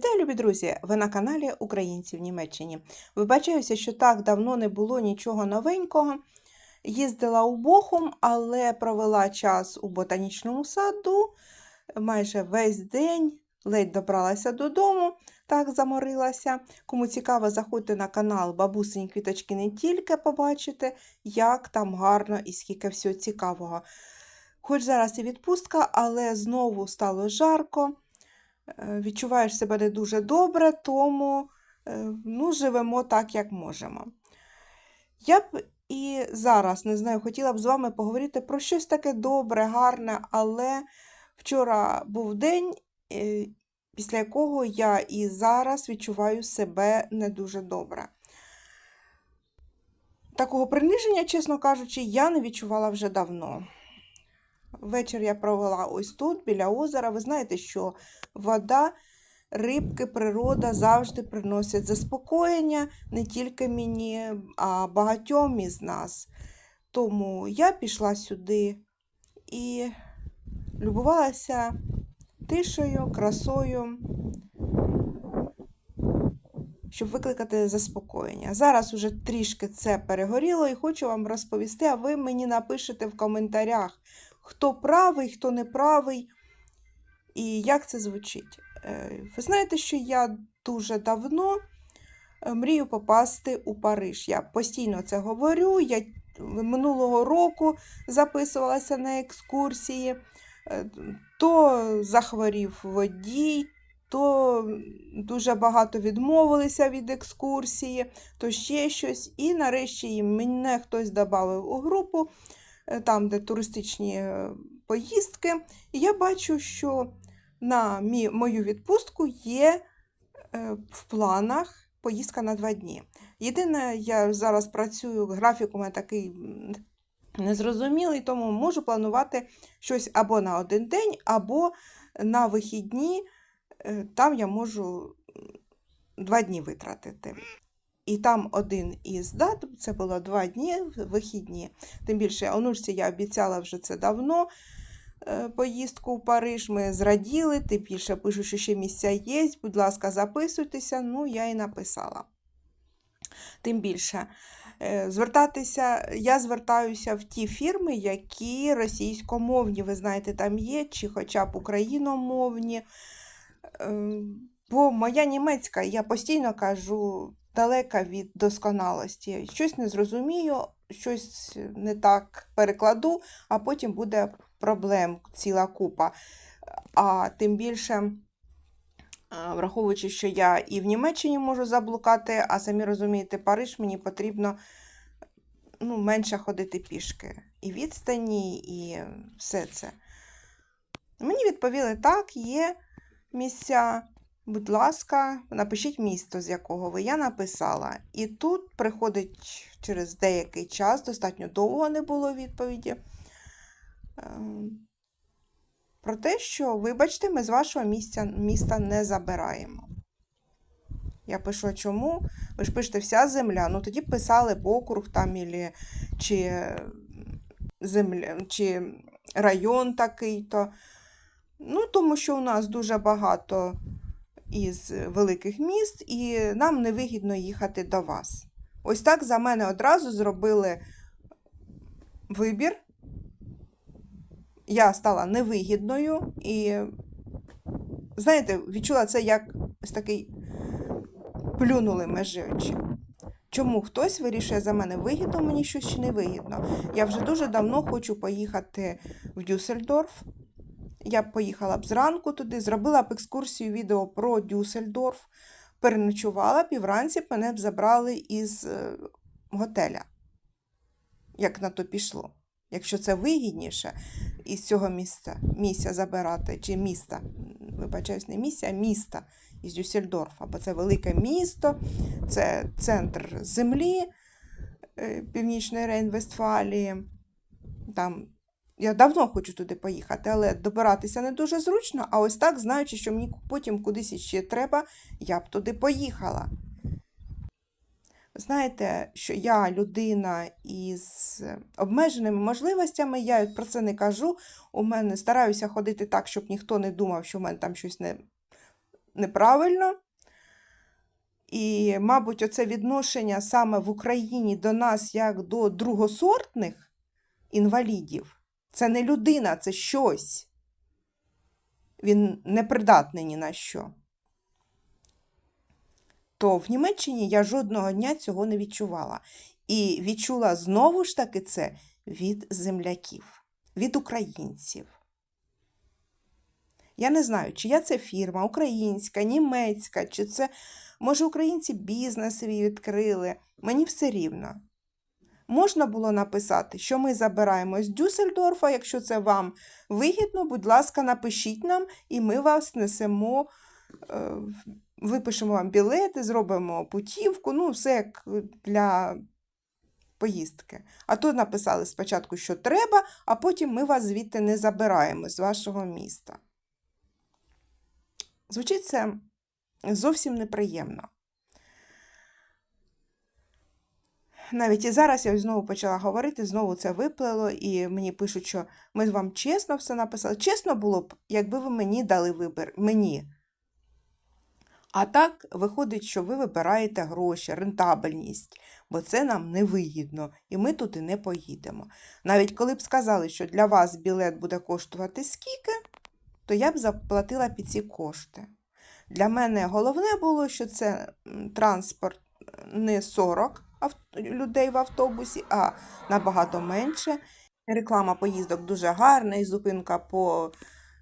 Вітаю, любі друзі! Ви на каналі Українці в Німеччині. Вибачаюся, що так давно не було нічого новенького. Їздила у Бохум, але провела час у ботанічному саду майже весь день, ледь добралася додому, так заморилася. Кому цікаво, заходьте на канал Бабусині Квіточки не тільки побачите, як там гарно і скільки всього цікавого. Хоч зараз і відпустка, але знову стало жарко. Е, Відчуваєш себе не дуже добре, тому е, ну, живемо так, як можемо. Я б і зараз не знаю, хотіла б з вами поговорити про щось таке добре, гарне, але вчора був день, е, після якого я і зараз відчуваю себе не дуже добре. Такого приниження, чесно кажучи, я не відчувала вже давно. Вечір я провела ось тут, біля озера. Ви знаєте, що вода, рибки, природа завжди приносять заспокоєння не тільки мені, а багатьом із нас. Тому я пішла сюди і любувалася тишею, красою, щоб викликати заспокоєння. Зараз уже трішки це перегоріло і хочу вам розповісти, а ви мені напишете в коментарях, хто правий, хто не правий і як це звучить. Е, Ви знаєте, що я дуже давно е, мрію попасти у Париж. Я постійно це говорю. Я минулого року записувалася на екскурсії, Е, то захворів водій, то дуже багато відмовилися від екскурсії, то ще щось. І нарешті мене хтось додав у групу, е, там, де туристичні е, поїздки. І я бачу, що на мою відпустку є е, в планах поїздка на два дні. Єдине, я зараз працюю, графік у мене такий незрозумілий, тому можу планувати щось або на один день, або на вихідні. Е, Там я можу два дні витратити. І там один із дат, це було два дні вихідні. Тим більше онучці я обіцяла вже це давно е, поїздку в Париж. Ми зраділи, тим більше пишу, що ще місця є. Будь ласка, записуйтеся. Ну, я і написала. Тим більше. е, Звертатися, я звертаюся в ті фірми, які російськомовні, ви знаєте, там є, чи хоча б україномовні. Е, Бо моя німецька, я постійно кажу, далека від досконалості. Щось не зрозумію, щось не так перекладу, а потім буде проблем ціла купа. А тим більше, враховуючи, що я і в Німеччині можу заблукати, а самі розумієте, Париж мені потрібно ну, менше ходити пішки. І відстані, і все це. Мені відповіли, так, є місця. Будь ласка, напишіть місто, з якого ви. Я написала. І тут приходить через деякий час, достатньо довго не було відповіді. ем, Про те, що, вибачте, ми з вашого місця, міста не забираємо. Я пишу, чому? Ви ж пишете вся земля. Ну тоді писали б округ там, ілі, чи, земля, чи район такий-то. Ну, тому що у нас дуже багато із великих міст, і нам невигідно їхати до вас. Ось так за мене одразу зробили вибір. Я стала невигідною і, знаєте, відчула це як ось такий плюнули межі очі. Чому хтось вирішує за мене вигідно, мені щось чи не вигідно. Я вже дуже давно хочу поїхати в Дюссельдорф. Я б поїхала б зранку туди, зробила б екскурсію відео про Дюссельдорф, переночувала б і вранці б мене б забрали із е, готеля. Як на то пішло. Якщо це вигідніше із цього місця, місця забирати, чи міста, вибачаюсь, не місця, а міста із Дюссельдорфа, бо це велике місто, це центр землі е, Північної Рейн-Вестфалії. Там я давно хочу туди поїхати, але добиратися не дуже зручно, а ось так, знаючи, що мені потім кудись іще треба, я б туди поїхала. Знаєте, що я людина із обмеженими можливостями, я про це не кажу. У мене стараюся ходити так, щоб ніхто не думав, що в мене там щось не неправильно. І, мабуть, оце відношення саме в Україні до нас як до другосортних інвалідів. Це не людина, це щось. Він не придатний ні на що. То в Німеччині я жодного дня цього не відчувала. І відчула знову ж таки це від земляків, від українців. Я не знаю, чия це фірма, українська, німецька, чи це, може, українці бізнес свій відкрили. Мені все рівно. Можна було написати, що ми забираємо з Дюссельдорфа, якщо це вам вигідно, будь ласка, напишіть нам, і ми вас несемо, е, випишемо вам білети, зробимо путівку, ну, все як для поїздки. А то написали спочатку, що треба, а потім ми вас звідти не забираємо з вашого міста. Звучить це зовсім неприємно. Навіть і зараз я знову почала говорити, знову це виплило, і мені пишуть, що ми вам чесно все написали. Чесно було б, якби ви мені дали вибір. Мені. А так виходить, що ви вибираєте гроші, рентабельність, бо це нам не вигідно, і ми туди не поїдемо. Навіть коли б сказали, що для вас білет буде коштувати скільки, то я б заплатила під ці кошти. Для мене головне було, що це транспорт не 40 ав- людей в автобусі, а набагато менше. Реклама поїздок дуже гарна, і зупинка по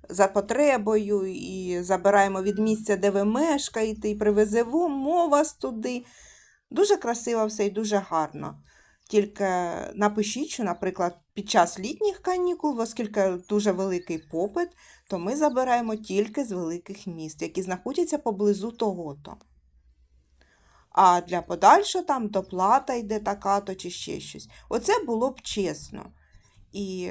за потребою, і забираємо від місця, де ви мешкаєте, і привеземо вас туди. Дуже красиво все і дуже гарно. Тільки напишіть, що, наприклад, під час літніх канікул, оскільки дуже великий попит, то ми забираємо тільки з великих міст, які знаходяться поблизу того-то. А для подальшого там доплата йде така-то чи ще щось. Оце було б чесно. І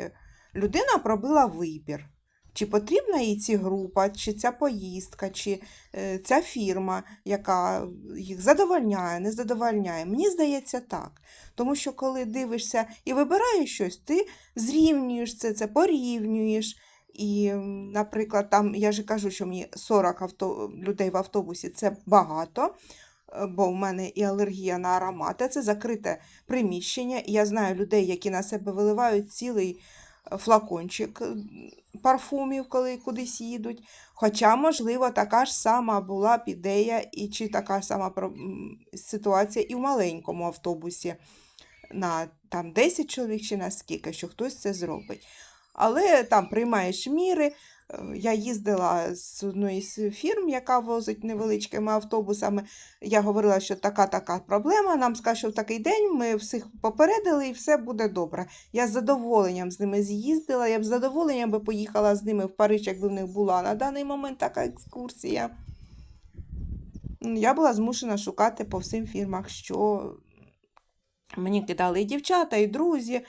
людина пробила вибір. Чи потрібна їй ця група, чи ця поїздка, чи е, ця фірма, яка їх задовольняє, не задовольняє. Мені здається так. Тому що коли дивишся і вибираєш щось, ти зрівнюєш це, це порівнюєш. І, наприклад, там я ж кажу, що мені 40 авто... людей в автобусі це багато, бо в мене і алергія на аромати, це закрите приміщення. Я знаю людей, які на себе виливають цілий е, флакончик е, парфумів, коли кудись їдуть. Хоча, можливо, така ж сама була б ідея, і чи така ж сама ситуація і в маленькому автобусі на там 10 чоловік чи на скільки, що хтось це зробить. Але там приймаєш міри. Е, Я їздила з одної з фірм, яка возить невеличкими автобусами. Я говорила, що така-така проблема. Нам скажуть, що в такий день ми всіх попередили і все буде добре. Я з задоволенням з ними з'їздила, я б з задоволенням би поїхала з ними в Париж, якби в них була на даний момент така екскурсія. Я була змушена шукати по всім фірмах, що мені кидали і дівчата, і друзі,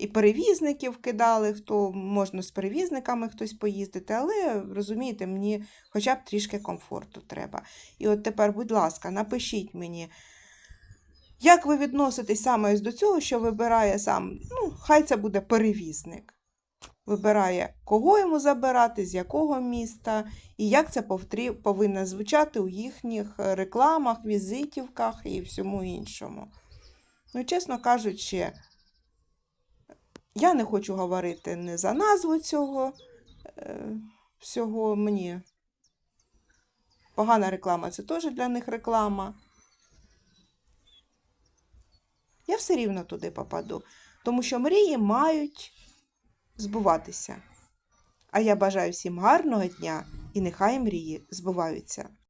і перевізників кидали, хто можна з перевізниками хтось поїздити, але розумієте, мені хоча б трішки комфорту треба. І от тепер, будь ласка, напишіть мені, як ви відноситесь саме до цього, що вибирає сам, ну, хай це буде перевізник. Вибирає, кого йому забирати, з якого міста, і як це повинно звучати у їхніх рекламах, візитівках і всьому іншому. Ну, чесно кажучи, я не хочу говорити не за назву цього е, всього мені. Погана реклама це теж для них реклама. Я все рівно туди попаду, тому що мрії мають збуватися. А я бажаю всім гарного дня і нехай мрії збуваються.